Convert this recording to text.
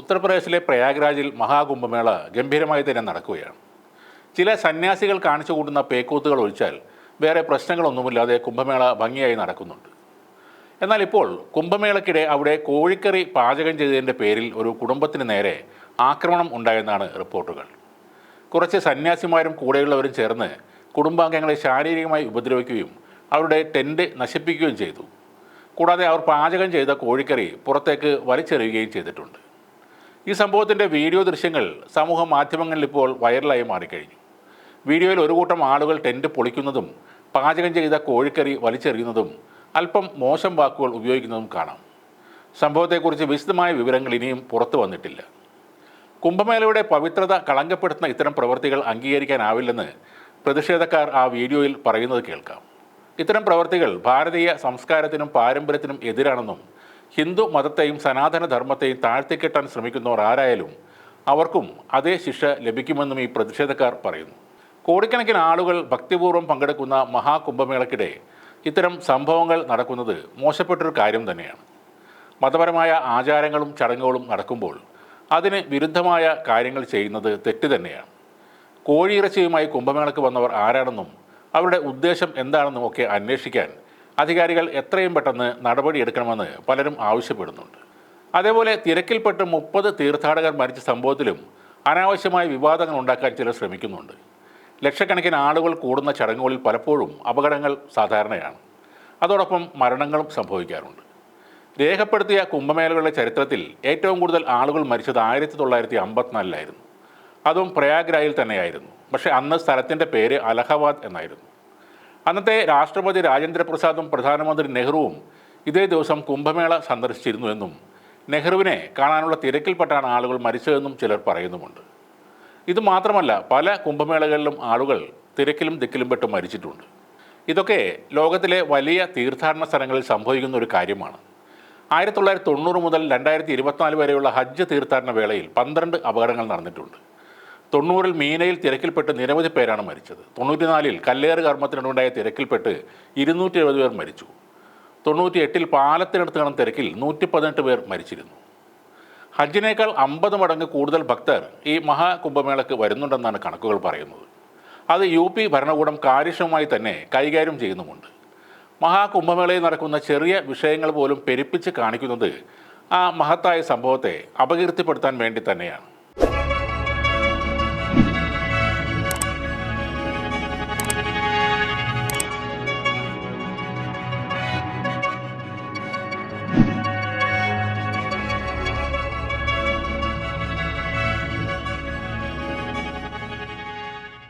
ഉത്തർപ്രദേശിലെ പ്രയാഗ്രാജിൽ മഹാകുംഭമേള ഗംഭീരമായി തന്നെ നടക്കുകയാണ്. ചില സന്യാസികൾ കാണിച്ചു കൂട്ടുന്ന പേക്കൂത്തുകൾ ഒഴിച്ചാൽ വേറെ പ്രശ്നങ്ങളൊന്നുമില്ലാതെ കുംഭമേള ഭംഗിയായി നടക്കുന്നുണ്ട്. എന്നാൽ ഇപ്പോൾ കുംഭമേളയ്ക്കിടെ അവിടെ കോഴിക്കറി പാചകം ചെയ്തതിന്റെ പേരിൽ ഒരു കുടുംബത്തിന് നേരെ ആക്രമണം ഉണ്ടായെന്നാണ് റിപ്പോർട്ടുകൾ. കുറച്ച് സന്യാസിമാരും കൂടെയുള്ളവരും ചേർന്ന് കുടുംബാംഗങ്ങളെ ശാരീരികമായി ഉപദ്രവിക്കുകയും അവരുടെ ടെന്റ് നശിപ്പിക്കുകയും ചെയ്തു. കൂടാതെ അവർ പാചകം ചെയ്ത കോഴിക്കറി പുറത്തേക്ക് വലിച്ചെറിയുകയും ചെയ്തിട്ടുണ്ട്. ഈ സംഭവത്തിന്റെ വീഡിയോ ദൃശ്യങ്ങൾ സമൂഹ മാധ്യമങ്ങളിൽ ഇപ്പോൾ വൈറലായി മാറിക്കഴിഞ്ഞു. വീഡിയോയിൽ ഒരു കൂട്ടം ആളുകൾ ടെന്റ് പൊളിക്കുന്നതും പാചകം ചെയ്ത കോഴിക്കറി വലിച്ചെറിയുന്നതും അല്പം മോശം വാക്കുകൾ ഉപയോഗിക്കുന്നതും കാണാം. സംഭവത്തെക്കുറിച്ച് വിശദമായ വിവരങ്ങൾ ഇനിയും പുറത്തു വന്നിട്ടില്ല. കുംഭമേളയുടെ പവിത്രത കളങ്കപ്പെടുത്തുന്ന ഇത്തരം പ്രവൃത്തികൾ അംഗീകരിക്കാനാവില്ലെന്ന് പ്രതിഷേധക്കാർ ആ വീഡിയോയിൽ പറയുന്നത് കേൾക്കാം. ഇത്തരം പ്രവൃത്തികൾ ഭാരതീയ സംസ്കാരത്തിനും പാരമ്പര്യത്തിനും എതിരാണെന്നും ഹിന്ദു മതത്തെയും സനാതന ധർമ്മത്തെയും താഴ്ത്തിക്കെട്ടാൻ ശ്രമിക്കുന്നവർ ആരായാലും അവർക്കും അതേ ശിക്ഷ ലഭിക്കുമെന്നും ഈ പ്രതിഷേധക്കാർ പറയുന്നു. കോടിക്കണക്കിന് ആളുകൾ ഭക്തിപൂർവം പങ്കെടുക്കുന്ന മഹാകുംഭമേളയ്ക്കിടെ ഇത്തരം സംഭവങ്ങൾ നടക്കുന്നത് മോശപ്പെട്ടൊരു കാര്യം തന്നെയാണ്. മതപരമായ ആചാരങ്ങളും ചടങ്ങുകളും നടക്കുമ്പോൾ അതിന് വിരുദ്ധമായ കാര്യങ്ങൾ ചെയ്യുന്നത് തെറ്റ് തന്നെയാണ്. കോഴിയിറച്ചിയുമായി കുംഭമേളയ്ക്ക് വന്നവർ ആരാണെന്നും അവരുടെ ഉദ്ദേശം എന്താണെന്നും ഒക്കെ അന്വേഷിക്കാൻ അധികാരികൾ എത്രയും പെട്ടെന്ന് നടപടിയെടുക്കണമെന്ന് പലരും ആവശ്യപ്പെടുന്നുണ്ട്. അതേപോലെ തിരക്കിൽപ്പെട്ട് മുപ്പത് തീർത്ഥാടകർ മരിച്ച സംഭവത്തിലും അനാവശ്യമായ വിവാദങ്ങൾ ഉണ്ടാക്കാൻ ചിലർ ശ്രമിക്കുന്നുണ്ട്. ലക്ഷക്കണക്കിന് ആളുകൾ കൂടുന്ന ചടങ്ങുകളിൽ പലപ്പോഴും അപകടങ്ങൾ സാധാരണയാണ്. അതോടൊപ്പം മരണങ്ങളും സംഭവിക്കാറുണ്ട്. രേഖപ്പെടുത്തിയ കുംഭമേളകളുടെ ചരിത്രത്തിൽ ഏറ്റവും കൂടുതൽ ആളുകൾ മരിച്ചത് ആയിരത്തി തൊള്ളായിരത്തി അമ്പത്തിനാലിലായിരുന്നു അതും പ്രയാഗ്രായിൽ തന്നെയായിരുന്നു. പക്ഷേ അന്ന് സ്ഥലത്തിന്റെ പേര് അലഹബാദ് എന്നായിരുന്നു. അന്നത്തെ രാഷ്ട്രപതി രാജേന്ദ്ര പ്രസാദും പ്രധാനമന്ത്രി നെഹ്റുവും ഇതേ ദിവസം കുംഭമേള സന്ദർശിച്ചിരുന്നു എന്നും നെഹ്റുവിനെ കാണാനുള്ള തിരക്കിൽപ്പെട്ടാണ് ആളുകൾ മരിച്ചതെന്നും ചിലർ പറയുന്നുമുണ്ട്. ഇത് മാത്രമല്ല പല കുംഭമേളകളിലും ആളുകൾ തിരക്കിലും ദിക്കിലും പെട്ട് മരിച്ചിട്ടുണ്ട്. ഇതൊക്കെ ലോകത്തിലെ വലിയ തീർത്ഥാടന സ്ഥലങ്ങളിൽ സംഭവിക്കുന്ന ഒരു കാര്യമാണ്. ആയിരത്തി തൊള്ളായിരത്തി തൊണ്ണൂറ് മുതൽ രണ്ടായിരത്തി ഇരുപത്തിനാല് വരെയുള്ള ഹജ്ജ് തീർത്ഥാടന വേളയിൽ പന്ത്രണ്ട് അപകടങ്ങൾ നടന്നിട്ടുണ്ട്. തൊണ്ണൂറിൽ മീനയിൽ തിരക്കിൽപ്പെട്ട് നിരവധി പേരാണ് മരിച്ചത്. തൊണ്ണൂറ്റിനാലിൽ കല്ലേറ് കർമ്മത്തിനുണ്ടായ തിരക്കിൽപ്പെട്ട് ഇരുന്നൂറ്റി എഴുപത് പേർ മരിച്ചു. തൊണ്ണൂറ്റി എട്ടിൽ പാലത്തിനടുത്ത് കാണുന്ന തിരക്കിൽ നൂറ്റി പതിനെട്ട് പേർ മരിച്ചിരുന്നു. ഹജ്ജിനേക്കാൾ അമ്പത് മടങ്ങ് കൂടുതൽ ഭക്തർ ഈ മഹാകുംഭമേളക്ക് വരുന്നുണ്ടെന്നാണ് കണക്കുകൾ പറയുന്നത്. അത് യു പി ഭരണകൂടം കാര്യക്ഷമമായി തന്നെ കൈകാര്യം ചെയ്യുന്നുമുണ്ട്. മഹാകുംഭമേളയിൽ നടക്കുന്ന ചെറിയ വിഷയങ്ങൾ പോലും പെരുപ്പിച്ച് കാണിക്കുന്നത് ആ മഹത്തായ സംഭവത്തെ അപകീർത്തിപ്പെടുത്താൻ വേണ്ടി തന്നെയാണ്.